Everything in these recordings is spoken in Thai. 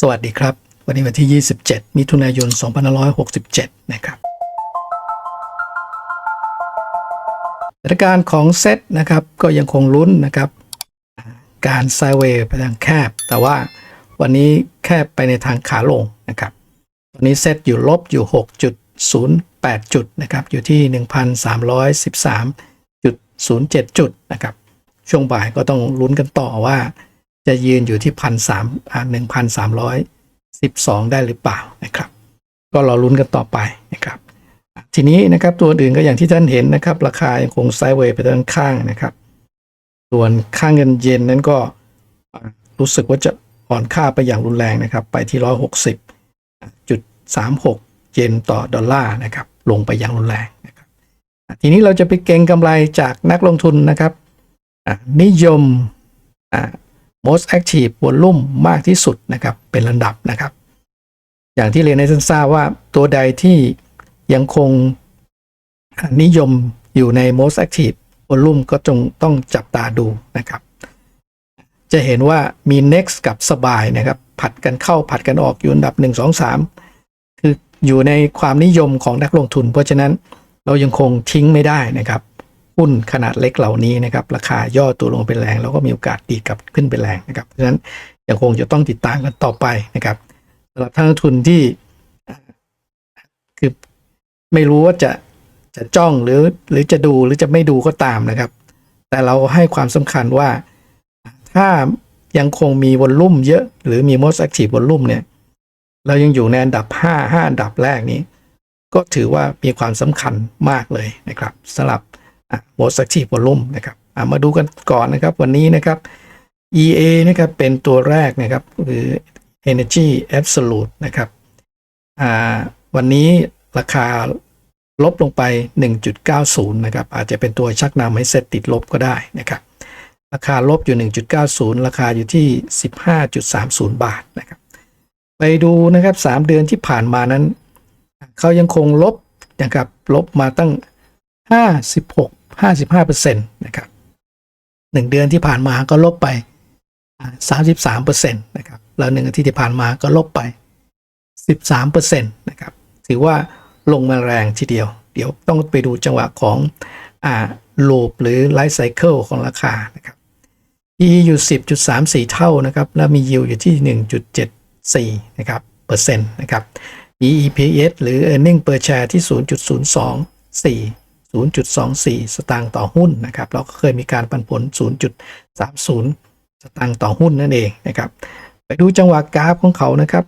สวัสดีครับ วันนี้วันที่ 27 มิถุนายน 2567 นะครับสถานการณ์ของเซตนะครับก็ยังคงลุ้นนะครับ การไซเวย์ไปทางแคบ แต่ว่าวันนี้แคบไปในทางขาลงนะครับตอนนี้เซตอยู่ลบอยู่ 6.08 จุดนะครับอยู่ที่ 1,313.07 จุดนะครับช่วงบ่ายก็ต้องลุ้นกันต่อว่า จะยืนอยู่ที่พันสามหนึ่งพันสามร้อยสิบสองได้หรือเปล่านะครับ ก็รอลุ้นกันต่อไปนะครับ ทีนี้นะครับตัวอื่นก็อย่างที่ท่านเห็นนะครับ ราคายังคงไซด์เวย์ไปด้านข้างนะครับ ส่วนค่างเงินเยนนั้นก็รู้สึกว่าจะอ่อนค่าไปอย่างรุนแรงนะครับ ไปที่ร้อยหกสิบจุดสามหกเยนต่อดอลลาร์นะครับลงไปอย่างรุนแรงนะครับ ทีนี้เราจะไปเก็งกำไรจากนักลงทุนนะครับนิยม most active volume มากที่สุดนะครับเป็นลำดับนะครับ อย่างที่เรียนให้ท่านทราบว่าตัวใดที่ยังคงนิยมอยู่ใน most active volume ก็จงต้องจับตาดูนะครับ จะเห็นว่ามี next กับสบายนะครับ ผัดกันเข้าผัดกันออกอยู่อันดับ 1 2 3 คืออยู่ในความนิยมของนักลงทุน เพราะฉะนั้นเรายังคงทิ้งไม่ได้นะครับ หุ้นขนาดเล็กเหล่านี้นะครับราคาย่อตัวลงเป็นแรง แล้วก็มีโอกาสดีดกลับขึ้นเป็นแรงนะครับเพราะฉะนั้นยังคงจะต้องติดตามกันต่อไปนะครับสำหรับท่านนักลงทุนที่คือไม่รู้ว่าจะจะจ้องหรือหรือจะดูหรือจะไม่ดูก็ตามนะครับ แต่เราให้ความสำคัญว่าถ้ายังคงมีวอลลุ่มเยอะ หรือมี most active วอลลุ่มเนี่ย เรายังอยู่ในอันดับ 5 5 อันดับแรกนี้ ก็ถือว่ามีความสำคัญมากเลยนะครับสำหรับ most active volume นะครับมาดูกันก่อนนะครับวันนี้นะครับ EA นะครับเป็นตัวแรกนะครับหรือ Energy Absolute นะครับวันนี้ราคาลบลงไป 1.90 นะครับ อาจจะเป็นตัวชักนำให้เซตติดลบก็ได้นะครับ ราคาลบอยู่ 1.90 ราคาอยู่ที่ 15.30 บาทนะครับ ไปดูนะครับ 3 เดือนที่ผ่านมานั้น เขายังคงลบนะครับ ลบมาตั้ง 56 55%นะครับหนึ่งเดือนที่ผ่านมาก็ลบไป 33%นะครับแล้วหนึ่งอาทิตย์ที่ผ่านมาก็ลบไป 13%นะครับถือว่าลงมาแรงทีเดียว เดี๋ยวต้องไปดูจังหวะของอ่าลูปหรือไลฟ์ไซเคิลของราคานะครับ E อยู่ 10.34 เท่านะครับ แล้วมี yield อยู่ที่ 1.74 นะครับเปอร์เซ็นต์นะครับ EPS หรือ earning per share ที่ 0.024 0.24 สตางค์ต่อหุ้นนะครับเราก็เคยมีการปันผล 0.30 สตางค์ต่อหุ้นนั่นเองนะครับ ไปดูจังหวะกราฟของเขานะครับ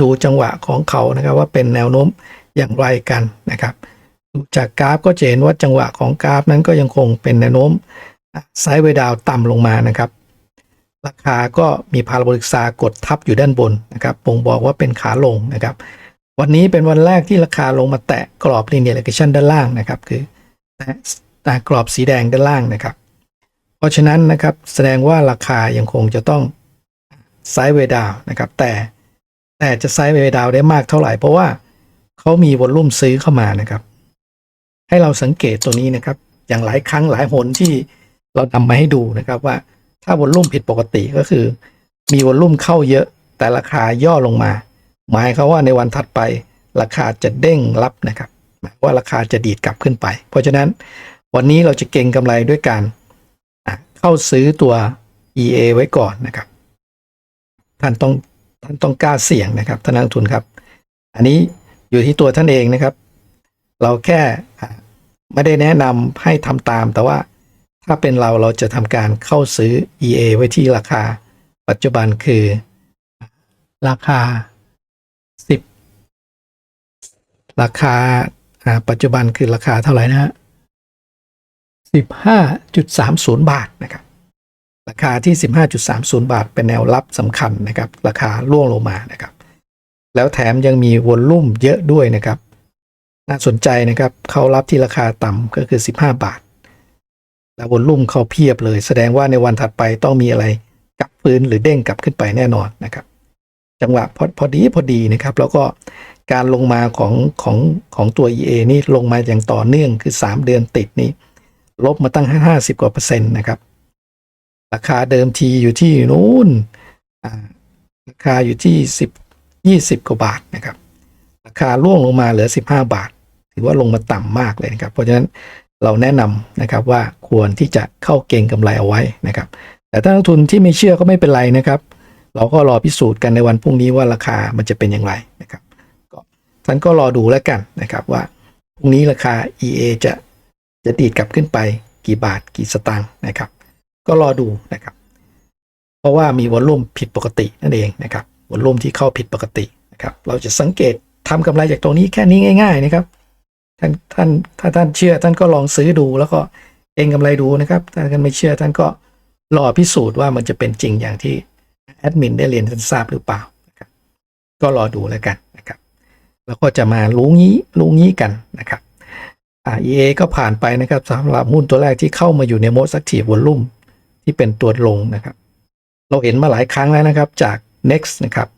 ดูจังหวะของเขานะครับว่าเป็นแนวโน้มอย่างไรกันนะครับดูจากกราฟก็จะเห็นว่าจังหวะของกราฟนั้นก็ยังคงเป็นแนวโน้มไซด์เวดาวต่ำลงมานะครับราคาก็มีพาราโบลิกซากดทับอยู่ด้านบนนะครับบ่งบอกว่าเป็นขาลงนะครับ วันนี้เป็นวันแรกที่ราคาลงมาแตะกรอบ linear regression ด้านล่างนะครับคือแตะกรอบสีแดงด้านล่างนะครับ เพราะฉะนั้นนะครับแสดงว่าราคายังคงจะต้องไซด์เวย์ดาวนะครับแต่แต่จะไซด์เวย์ดาวได้มากเท่าไหร่ เพราะว่าเขามีวอลลุ่มซื้อเข้ามานะครับ ให้เราสังเกตตัวนี้นะครับ อย่างหลายครั้งหลายหนที่เรานำมาให้ดูนะครับว่าถ้าวอลลุ่มผิดปกติก็คือ มีวอลลุ่มเข้าเยอะแต่ราคาย่อลงมา หมายเขาว่าในวันถัดไปราคาจะเด้งรับนะครับหมายว่าราคาจะดีดกลับขึ้นไป เพราะฉะนั้นวันนี้เราจะเก็งกำไรด้วยการเข้าซื้อตัว EA ไว้ก่อนนะครับ ท่านต้องท่านต้องกล้าเสี่ยงนะครับท่านนักลงทุนครับ อันนี้อยู่ที่ตัวท่านเองนะครับ เราแค่ไม่ได้แนะนำให้ทำตาม แต่ว่าถ้าเป็นเราเราจะทำการเข้าซื้อ EA ไว้ที่ราคา ปัจจุบันคือราคา 10 ราคาปัจจุบันคือราคาเท่าไหร่นะฮะ15.30บาทนะครับ ราคาที่15.30บาท เป็นแนวรับสำคัญนะครับ ราคาล่วงลงมานะครับ แล้วแถมยังมีวอลลุ่มเยอะด้วยนะครับ น่าสนใจนะครับเขารับที่ราคาต่ำก็คือ15บาท แล้ววอลลุ่มเขาเพียบเลย แสดงว่าในวันถัดไปต้องมีอะไรกลับฟื้นหรือเด้งกลับขึ้นไปแน่นอนนะครับ จังหวะพอพอดีพอดีนะครับ แล้วก็การลงมาของของของตัว EA นี่ลงมาอย่างต่อเนื่องคือ 3 เดือนติดนี่ลบมาตั้ง 50 กว่าเปอร์เซ็นต์นะครับ ราคาเดิมทีอยู่ที่นู้นราคาอยู่ที่สิบยี่สิบกว่าบาทนะครับ ราคาร่วงลงมาเหลือสิบาท ถือว่าลงมาต่ำมากเลยนะครับ เพราะฉะนั้นเราแนะนำนะครับว่าควรที่จะเข้าเก็งกำไรเอาไว้นะครับ แต่ถ้านักลงทุนที่ไม่เชื่อก็ไม่เป็นไรนะครับ เราก็รอพิสูจน์กันในวันพรุ่งนี้ว่าราคามันจะเป็นอย่างไรนะครับก็ท่านก็รอดูแล้วกันนะครับว่าพรุ่งนี้ราคา EA จะจะดีดกลับขึ้นไปกี่บาทกี่สตางค์นะครับ ก็รอดูนะครับ เพราะว่ามีวอลลุ่มผิดปกตินั่นเองนะครับวอลลุ่มที่เข้าผิดปกตินะครับ เราจะสังเกตทำกำไรจากตรงนี้แค่นี้ง่าย ๆ นะครับท่านท่านถ้าท่านเชื่อท่านก็ลองซื้อดูแล้วก็เองกำไรดูนะครับถ้าท่านไม่เชื่อท่านก็รอพิสูจน์ว่ามันจะเป็นจริงอย่างที่ แอดมินได้เรียนท่านทราบหรือเปล่านะครับก็รอดูแล้วกันนะครับแล้วก็จะมารู้งี้รู้งี้กันนะครับอ่า EA ก็ผ่านไปนะครับสำหรับหุ้นตัวแรกที่เข้ามาอยู่ใน most active volume ที่เป็นตัวลงนะครับ เราเห็นมาหลายครั้งแล้วนะครับจาก next นะครับ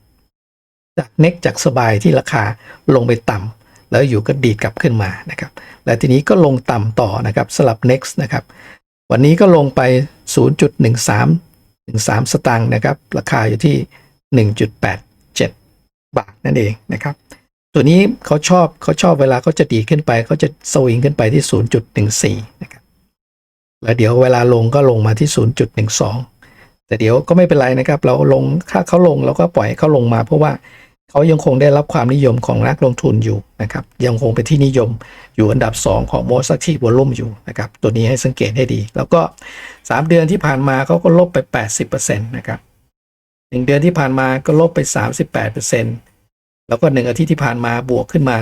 จาก next จากสบายที่ราคาลงไปต่ำแล้วอยู่ก็ดีดกลับขึ้นมานะครับและทีนี้ก็ลงต่ำต่อนะครับสลับ next นะครับวันนี้ก็ลงไป 0.13 13สตางค์นะครับ ราคาอยู่ที่ 1.87 บาทนั่นเองนะครับ ตัวนี้เขาชอบเขาชอบเวลาเขาจะดีขึ้นไปเขาจะสวิงขึ้นไปที่ 0.14 นะครับ แล้วเดี๋ยวเวลาลงก็ลงมาที่ 0.12 แต่เดี๋ยวก็ไม่เป็นไรนะครับ เราลงถ้าเขาลงเราก็ปล่อยเขาลงมาเพราะว่า เขายังคงได้รับความนิยมของนักลงทุนอยู่นะครับ ยังคงเป็นที่นิยมอยู่อันดับ 2 ของ most active volume อยู่นะครับ ตัวนี้ให้สังเกตให้ดี แล้วก็ 3 เดือนที่ผ่านมาเขาก็ลบไป 80%นะครับ1เดือนที่ผ่านมาก็ลบไป 38%แล้วก็ 1 อาทิตย์ที่ผ่านมาบวกขึ้นมา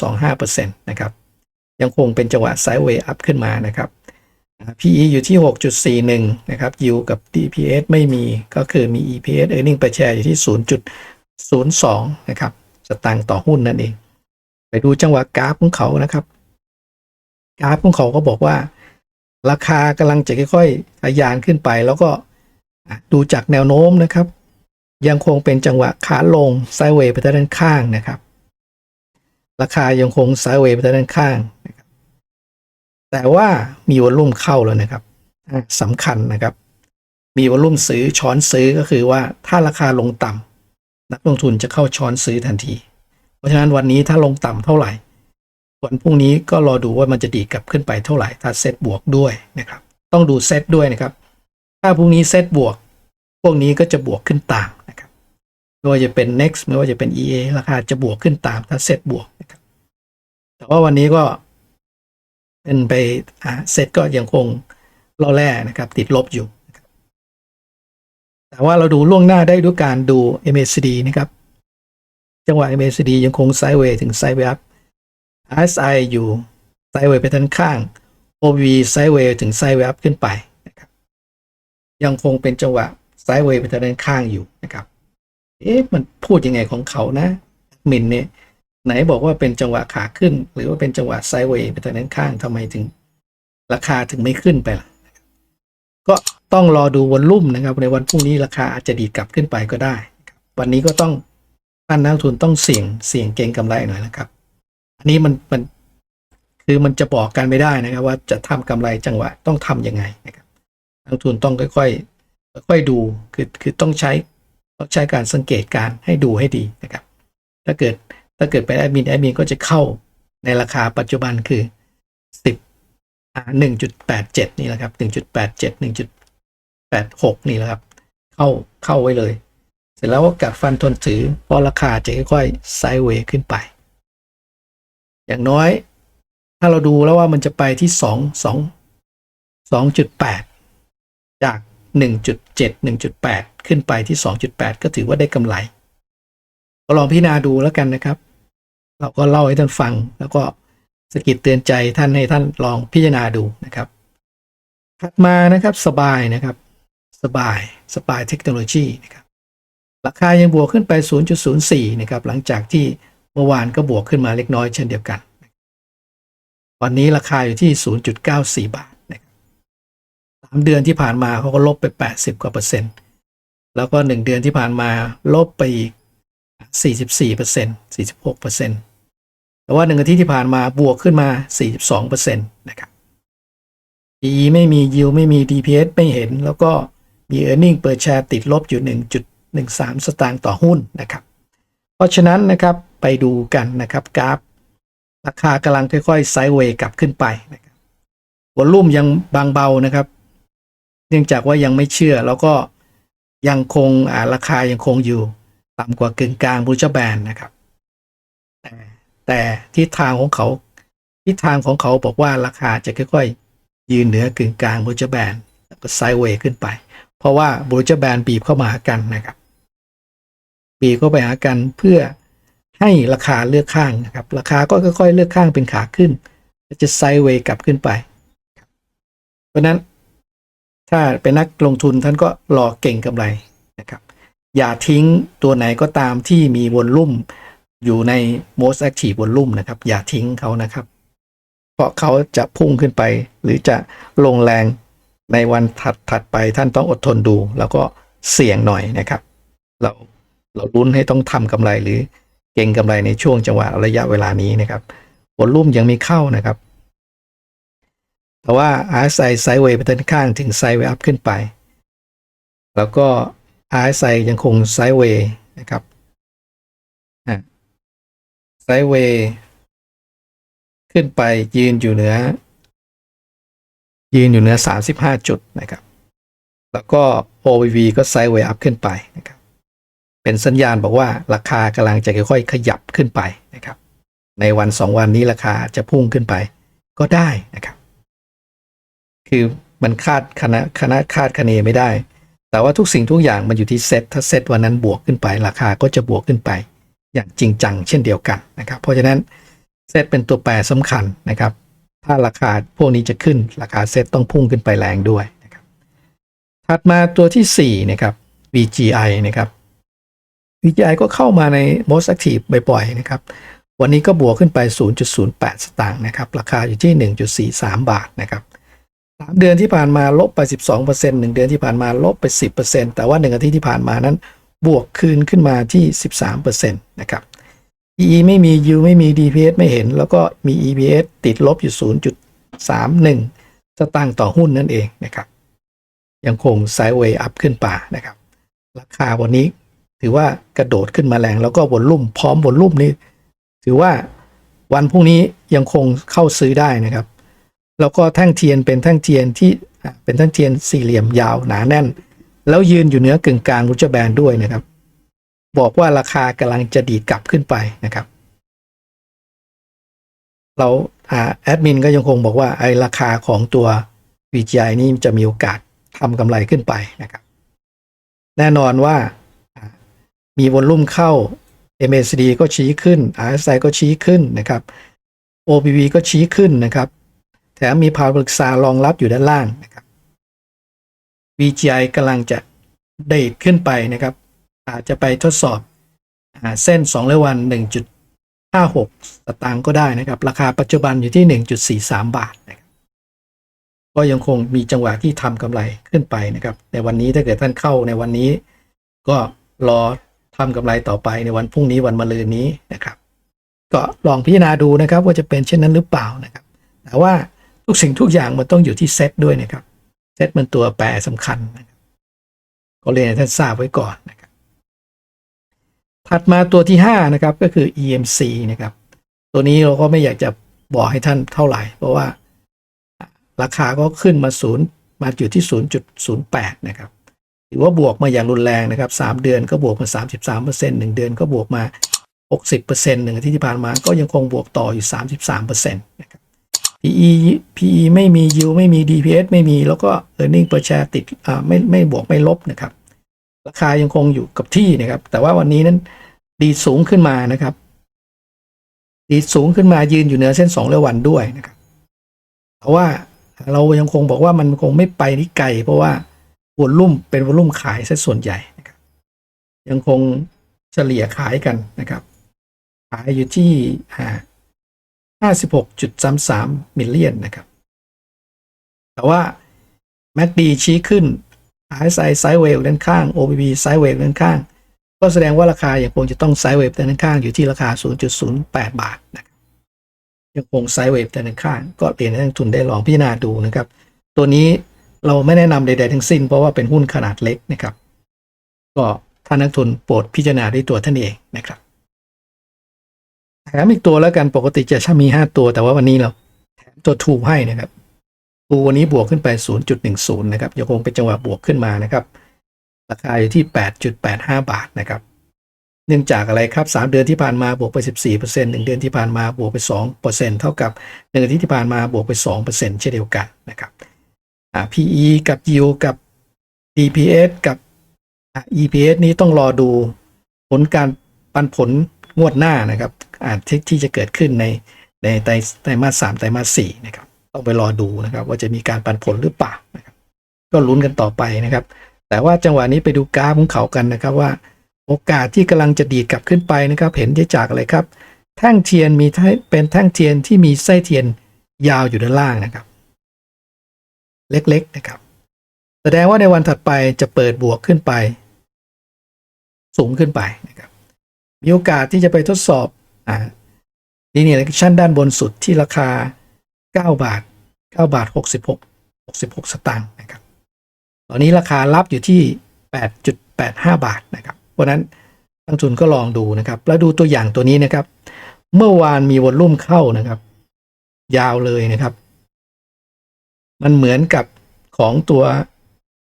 13.25%นะครับ ยังคงเป็นจังหวะไซด์เวย์อัพขึ้นมานะครับ PE อยู่ที่ 6.41 นะครับ yield กับ DPS ไม่มี ก็คือมี EPS earning per share อยู่ที่ 0.2 นะครับ สตางค์ต่อหุ้นนั่นเอง ไปดูจังหวะกราฟของเขานะครับ กราฟของเขาก็บอกว่า ราคากำลังจะค่อยๆทะยานขึ้นไป แล้วก็ดูจากแนวโน้มนะครับ ยังคงเป็นจังหวะขาลงไซเวย์ไปด้านข้างนะครับ ราคายังคงไซเวย์ไปด้านข้างนะครับแต่ว่ามีวอลลุ่มเข้าแล้วนะครับสำคัญนะครับ มีวอลลุ่มซื้อช้อนซื้อก็คือว่าถ้าราคาลงต่ำ นักลงทุนจะเข้าช้อนซื้อทันที เพราะฉะนั้นวันนี้ถ้าลงต่ำเท่าไหร่ วันพรุ่งนี้ก็รอดูว่ามันจะดีกลับขึ้นไปเท่าไหร่ ถ้าเซตบวกด้วยนะครับ ต้องดูเซตด้วยนะครับ ถ้าพรุ่งนี้เซตบวก พวกนี้ก็จะบวกขึ้นตามนะครับ ไม่ว่าจะเป็น next ไม่ว่าจะเป็น EA ราคาจะบวกขึ้นตาม ถ้าเซตบวกนะครับ แต่ว่าวันนี้ก็เป็นไปเซตก็ยังคงล่อแร่นะครับ ติดลบอยู่ แต่ว่าเราดูล่วงหน้าได้ด้วยการดู MACD นะครับ จังหวะ MACD ยังคงไซด์เวย์ถึงไซด์เวย์อัพ RSI อยู่ไซด์เวย์ไปด้านข้าง OV ไซด์เวย์ถึงไซด์เวย์อัพขึ้นไปนะครับ ยังคงเป็นจังหวะไซด์เวย์ไปด้านข้างอยู่นะครับ เอ๊ะมันพูดยังไงของเขานะมินเนี่ยไหนบอกว่าเป็นจังหวะขาขึ้น หรือว่าเป็นจังหวะไซด์เวย์ไปด้านข้างทำไมถึง ราคาถึงไม่ขึ้นไปล่ะ ก็ ต้องรอดูวอลลุ่มนะครับ ในวันพรุ่งนี้ราคาอาจจะดีดกลับขึ้นไปก็ได้ วันนี้ก็ต้องท่านนักทุนต้องเสี่ยงเสี่ยงเก็งกำไรหน่อยนะครับ อันนี้มันมันคือมันจะบอกกันไม่ได้นะครับ ว่าจะทำกำไรจังหวะต้องทำยังไงนะครับนักทุนต้องค่อยๆค่อยๆดูคือคือต้องใช้ต้องใช้การสังเกตการให้ดูให้ดีนะครับ ถ้าเกิดถ้าเกิดเป็นแอดมินแอดมินก็จะเข้าในราคาปัจจุบันคือสิบอ่าหนึ่งจุดแปดเจ็ดนี่แหละครับห แปดหกนี่แหละครับ เข้าเข้าไว้เลย เสร็จแล้วก็กัดฟันทนถือเพราะราคาจะค่อยๆไซด์เวย์ขึ้นไป อย่างน้อย ถ้าเราดูแล้วว่ามันจะไปที่สองสองสองจุดแปดจากหนึ่งจุดเจ็ดหนึ่งจุดแปดขึ้นไปที่สองจุดแปดก็ถือว่าได้กำไร ก็ลองพิจารณาดูแล้วกันนะครับ เราก็เล่าให้ท่านฟังแล้วก็สกิดเตือนใจท่านให้ท่านลองพิจารณาดูนะครับ ถัดมานะครับสบายนะครับ สบายสบายเทคโนโลยีนะครับราคายังบวกขึ้นไป 0.04 นะครับ หลังจากที่เมื่อวานก็บวกขึ้นมาเล็กน้อยเช่นเดียวกัน วันนี้ราคาอยู่ที่ 0.94 บาทนะครับสามเดือนที่ผ่านมาเขาก็ลบไป 80 กว่าเปอร์เซ็นต์ แล้วก็ 1 เดือนที่ผ่านมาลบไปอีก 44เปอร์เซ็นต์ 46เปอร์เซ็นต์ แต่ว่า1อาทิตย์ที่ผ่านมาบวกขึ้นมา 42เปอร์เซ็นต์นะครับ PE ไม่มี yield ไม่มี DPS ไม่เห็น แล้วก็ มี earning per share ติดลบอยู่1จุด13 สตางค์ต่อหุ้นนะครับ เพราะฉะนั้นนะครับไปดูกันนะครับกราฟ ราคากำลังค่อยๆไซด์เวย์กลับขึ้นไปนะครับวอลุ่มยังบางเบานะครับ เนื่องจากว่ายังไม่เชื่อแล้วก็ยังคงาราคายังคงอยู่ ต่ำกว่ากึ่งกลางบูชแบนนะครับแต่แต่ทิศทางของเขาทิศทางของเขาบอกว่าราคาจะค่อยๆ ยืนเหนือกึ่งกลางบูชแบนแล้วก็ไซด์เวย์ขึ้นไป เพราะว่าบูชแบนบีบเข้ามาหากันนะครับบีบเข้าไปหากันเพื่อให้ราคาเลือกข้างนะครับ ราคาก็ค่อยๆ เลือกข้างเป็นขาขึ้นจะไซด์เวย์กลับขึ้นไป เพราะฉะนั้นถ้าเป็นนักลงทุนท่านก็รอเก่งกำไรนะครับ อย่าทิ้งตัวไหนก็ตามที่มีวอลลุ่มอยู่ใน most active วอลลุ่มนะครับ อย่าทิ้งเขานะครับ เพราะเขาจะพุ่งขึ้นไป หรือจะลงแรง ในวันถัดถัดไปท่านต้องอดทนดู แล้วก็เสี่ยงหน่อยนะครับ เราเราลุ้นให้ต้องทำกำไรหรือเก่งกำไรในช่วงจังหวะระยะเวลานี้นะครับวอลุ่มยังมีเข้านะครับ แต่ว่าอาไซไซด์เวย์ไปด้านข้างถึงไซด์เวย์อัพขึ้นไป แล้วก็อาไซยังคงไซด์เวย์นะครับไซด์เวย์ขึ้นไปยืนอยู่เหนือ ยืนอยู่เหนือ 35 จุดนะครับ แล้วก็ OVV ก็ไซด์เวย์อัพขึ้นไปนะครับ เป็นสัญญาณบอกว่าราคากำลังจะค่อยๆ ขยับขึ้นไปนะครับ ในวันสองวันนี้ราคาจะพุ่งขึ้นไปก็ได้นะครับ คือมันคาดคณะคณะคาดคะเนไม่ได้ แต่ว่าทุกสิ่งทุกอย่างมันอยู่ที่เซตถ้าเซตวันนั้นบวกขึ้นไปราคาก็จะบวกขึ้นไป อย่างจริงจังเช่นเดียวกันนะครับ เพราะฉะนั้นเซตเป็นตัวแปรสำคัญนะครับ ถ้าราคาพวกนี้จะขึ้นราคาเซตต้องพุ่งขึ้นไปแรงด้วยนะครับถัดมาตัวที่4นะครับ VGI นะครับ VGI ก็เข้ามาใน most active บ่อยๆนะครับ วันนี้ก็บวกขึ้นไป 0.08 สตางค์นะครับ ราคาอยู่ที่ 1.43 บาทนะครับ3เดือนที่ผ่านมาลบไป 12% 1เดือนที่ผ่านมาลบไป 10%แต่ว่า1อาทิตย์ที่ผ่านมานั้น บวกคืนขึ้นมาที่ 13%นะครับ PE ไม่มี U ไม่มี DPS ไม่เห็น แล้วก็มี EPS ติดลบอยู่ 0.31 สตางค์ต่อหุ้นนั่นเองนะครับ ยังคงไซด์เวย์อัพขึ้นป่านะครับ ราคาวันนี้ถือว่ากระโดดขึ้นมาแรง แล้วก็วอลลุ่มพร้อมวอลลุ่มนี้ ถือว่าวันพรุ่งนี้ยังคงเข้าซื้อได้นะครับ แล้วก็แท่งเทียนเป็นแท่งเทียนที่เป็นแท่งเทียนสี่เหลี่ยมยาวหนาแน่น แล้วยืนอยู่เหนือกึ่งกลางรุจแบนด้วยนะครับ บอกว่าราคากำลังจะดีดกลับขึ้นไปนะครับ เราอแอดมินก็ยังคงบอกว่าไอ้ราคาของตัว VGI นี่จะมีโอกาสทำกำไรขึ้นไปนะครับ แน่นอนว่ามีวอลลุ่มเข้า MACD ก็ชี้ขึ้น RSI ก็ชี้ขึ้นนะครับ OPV ก็ชี้ขึ้นนะครับ แถมมีพาวปรึกษารองรับอยู่ด้านล่างนะครับ VGI กำลังจะเดทขึ้นไปนะครับ อาจจะไปทดสอบอเส้น2ระวัน 1.56 สตางค์ก็ได้นะครับ ราคาปัจจุบันอยู่ที่ 1.43 บาทนะครับก็ยังคงมีจังหวะที่ทำกำไรขึ้นไปนะครับ ในวันนี้ถ้าเกิดท่านเข้าในวันนี้ ก็รอทำกำไรต่อไปในวันพรุ่งนี้วันมะรืนนี้นะครับ ก็ลองพิจารณาดูนะครับ ว่าจะเป็นเช่นนั้นหรือเปล่านะครับ แต่ว่าทุกสิ่งทุกอย่างมันต้องอยู่ที่เซตด้วยนะครับเซตมันตัวแปรสำคัญนะครับก็เรียนให้ท่านทราบไว้ก่อนนะครับ ถัดมาตัวที่ 5 นะครับ ก็คือ EMC นะครับ ตัวนี้เราก็ไม่อยากจะบอกให้ท่านเท่าไหร่ เพราะว่าราคาก็ขึ้นมาศูนย์มาอยู่ที่ 0.08 นะครับถือว่าบวกมาอย่างรุนแรงนะครับ 3 เดือนก็บวกมา 33% 1 เดือนก็บวกมา 60%หนึ่งอาทิตย์ที่ผ่านมาก็ยังคงบวกต่ออยู่ 33%นะครับ PE PE ไม่มี yield ไม่มี DPS ไม่มี แล้วก็ earning per share ติดไม่ไม่บวกไม่ลบนะครับ ราคายังคงอยู่กับที่นะครับ แต่ว่าวันนี้นั้นดีสูงขึ้นมานะครับ ดีสูงขึ้นมายืนอยู่เหนือเส้น2ระวันด้วยนะครับเพราะว่าเรายังคงบอกว่ามันคงไม่ไปที่ไกลเพราะว่าวอลลุ่มเป็นวอลลุ่มขายซะส่วนใหญ่นะครับ ยังคงเฉลี่ยขายกันนะครับ ขายอยู่ที่อ่า56.33มิลเลียนนะครับ แต่ว่า MACD ชี้ขึ้น RSI ไซด์เวฟด้านข้าง OBB ไซด์เวฟด้านข้าง ก็แสดงว่าราคายังคงจะต้องไซด์เวฟด้านข้างอยู่ที่ราคา 0.08 บาทนะครับยังคงไซด์เวฟด้านข้าง ก็เรียนให้นักลงทุนได้ลองพิจารณาดูนะครับ ตัวนี้เราไม่แนะนำใด ๆ ทั้งสิ้นเพราะว่าเป็นหุ้นขนาดเล็กนะครับ ก็ท่านนักทุนโปรดพิจารณาด้วยตัวท่านเองนะครับแถมอีกตัวแล้วกันปกติจะชมี 5 ตัวแต่ว่าวันนี้เราแถมตัวทูกให้นะครับ ทูวันนี้บวกขึ้นไป 0.10 นะครับยังคงเป็นจังหวะบวกขึ้นมานะครับ ราคาอยู่ที่ 8.85 บาทนะครับ เนื่องจากอะไรครับ 3 เดือนที่ผ่านมาบวกไป 14% 1 เดือนที่ผ่านมาบวกไป 2%เท่ากับ1เดือนที่ผ่านมาบวกไป 2%เช่นเดียวกันนะครับ PE กับ yield กับ DPS กับ EPS นี้ต้องรอดูผลการปันผลงวดหน้านะครับอาจที่จะเกิดขึ้นในในไตรไตรมาสสามไตรมาสสี่นะครับ ต้องไปรอดูนะครับ ว่าจะมีการปันผลหรือเปล่านะครับก็ลุ้นกันต่อไปนะครับ แต่ว่าจังหวะนี้ไปดูกราฟของเขากันนะครับว่า โอกาสที่กำลังจะดีดกลับขึ้นไปนะครับ เห็นได้จากอะไรครับ แท่งเทียนมีเป็นแท่งเทียนที่มีไส้เทียนยาวอยู่ด้านล่างนะครับ เล็กๆนะครับ แสดงว่าในวันถัดไปจะเปิดบวกขึ้นไป สูงขึ้นไปนะครับ มีโอกาสที่จะไปทดสอบอ่าลีเนียร์ชั่นด้านบนสุดที่ราคา 9 บาท 9 บาท 66 66 สตางค์นะครับ ตอนนี้ราคารับอยู่ที่ 8.85 บาทนะครับเพราะนั้นนักทุนก็ลองดูนะครับ แล้วดูตัวอย่างตัวนี้นะครับ เมื่อวานมีวอลลุ่มเข้านะครับ ยาวเลยนะครับ มันเหมือนกับของตัว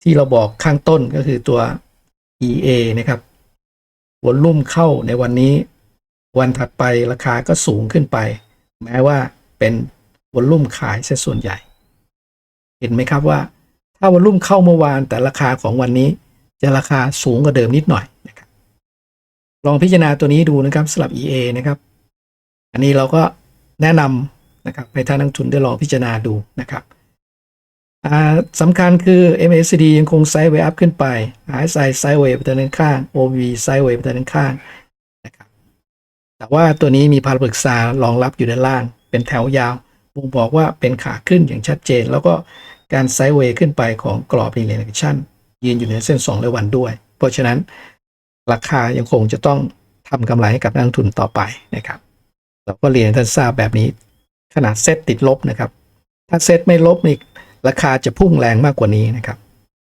ที่เราบอกข้างต้นก็คือตัว EA นะครับวอลลุ่มเข้าในวันนี้ วันถัดไปราคาก็สูงขึ้นไป แม้ว่าเป็น วอลลุ่มขายซะส่วนใหญ่ เห็นไหมครับว่า ถ้าวอลลุ่มเข้าเมื่อวานแต่ราคาของวันนี้จะราคาสูงกว่าเดิมนิดหน่อยนะครับ ลองพิจารณาตัวนี้ดูนะครับสำหรับ EA นะครับ อันนี้เราก็แนะนำนะครับให้ท่านนักทุนได้ลองพิจารณาดูนะครับอ่าสำคัญคือ MACD ยังคงไซด์เวย์อัพขึ้นไป RSI ไซด์เวย์ไปทางด้านข้าง OV ไซด์เวย์ไปทางด้านข้างนะครับ แต่ว่าตัวนี้มีพาราปรึกษารองรับอยู่ด้านล่าง เป็นแถวยาว บ่งบอกว่าเป็นขาขึ้นอย่างชัดเจน แล้วก็การไซด์เวย์ขึ้นไปของกรอบ r e l a t i o n ยืนอยู่ในเส้น2และวันด้วย เพราะฉะนั้นราคายังคงจะต้องทำกำไรให้กับนักลงทุนต่อไปนะครับ เราก็เรียนท่านทราบแบบนี้ ขนาดเซตติดลบนะครับ ถ้าเซตไม่ลบนี่ราคาจะพุ่งแรงมากกว่านี้นะครับ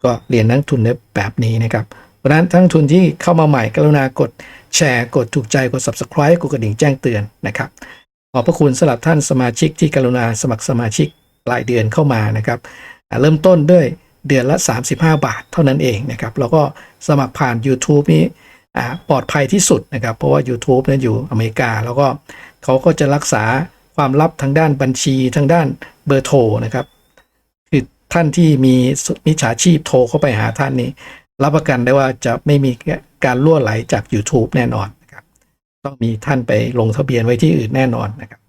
ก็เรียนนักทุนในแบบนี้นะครับเพราะฉะนั้นทั้งทุนที่เข้ามาใหม่กรุณากดแชร์กดถูกใจกด subscribe กดกระดิ่งแจ้งเตือนนะครับ อบพระคุณสำหรับท่านสมาชิกที่กรุณาสมัครสมาชิกรายเดือนเข้ามานะครับ เริ่มต้นด้วยเดือนละ 35 บาทเท่านั้นเองนะครับ แล้วก็สมัครผ่าน YouTube นี้ปลอดภัยที่สุดนะครับ เพราะว่า YouTube นั้นอยู่อเมริกา แล้วก็เขาก็จะรักษาความลับทางด้านบัญชีทางด้านเบอร์โทรนะครับคือท่านที่มีมิจฉาชีพโทรเข้าไปหาท่านนี้ รับประกันได้ว่าจะไม่มีการล่วไหลจาก YouTube แน่นอน ต้องมีท่านไปลงทะเบียนไว้ที่อื่นแน่นอนนะครับ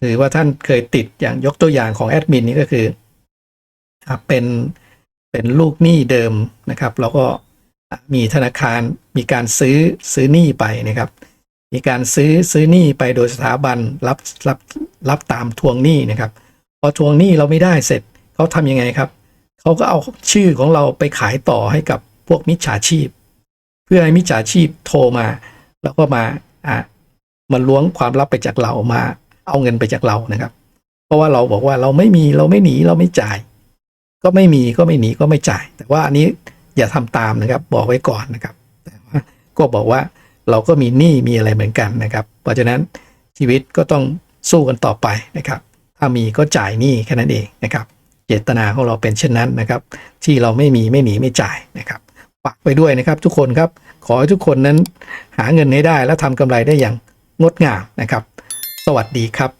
หรือว่าท่านเคยติดอย่างยกตัวอย่างของแอดมินนี่ก็คือเป็นเป็นลูกหนี้เดิมนะครับ แล้วก็มีธนาคารมีการซื้อซื้อหนี้ไปนะครับ มีการซื้อซื้อหนี้ไปโดยสถาบันรับรับรับตามทวงหนี้นะครับ พอทวงหนี้เราไม่ได้เสร็จเขาทำยังไงครับเขาก็เอาชื่อของเราไปขายต่อให้กับพวกมิจฉาชีพ เพื่อให้มิจฉาชีพโทรมา แล้วก็มาอ่ามาล้วงความลับไปจากเรามาเอาเงินไปจากเรานะครับ เพราะว่าเราบอกว่าเราไม่มีเราไม่หนีเราไม่จ่าย ก็ไม่มีก็ไม่หนีก็ไม่จ่าย แต่ว่าอันนี้อย่าทำตามนะครับ บอกไว้ก่อนนะครับแต่ว่าก็บอกว่าเราก็มีหนี้มีอะไรเหมือนกันนะครับ เพราะฉะนั้นชีวิตก็ต้องสู้กันต่อไปนะครับ ถ้ามีก็จ่ายหนี้แค่นั้นเองนะครับ เจตนาของเราเป็นเช่นนั้นนะครับ ที่เราไม่มีไม่หนีไม่จ่ายนะครับฝากไปด้วยนะครับ ทุกคนครับ ขอให้ทุกคนนั้นหาเงินให้ได้และทำกำไรได้อย่างงดงามนะครับ สวัสดีครับ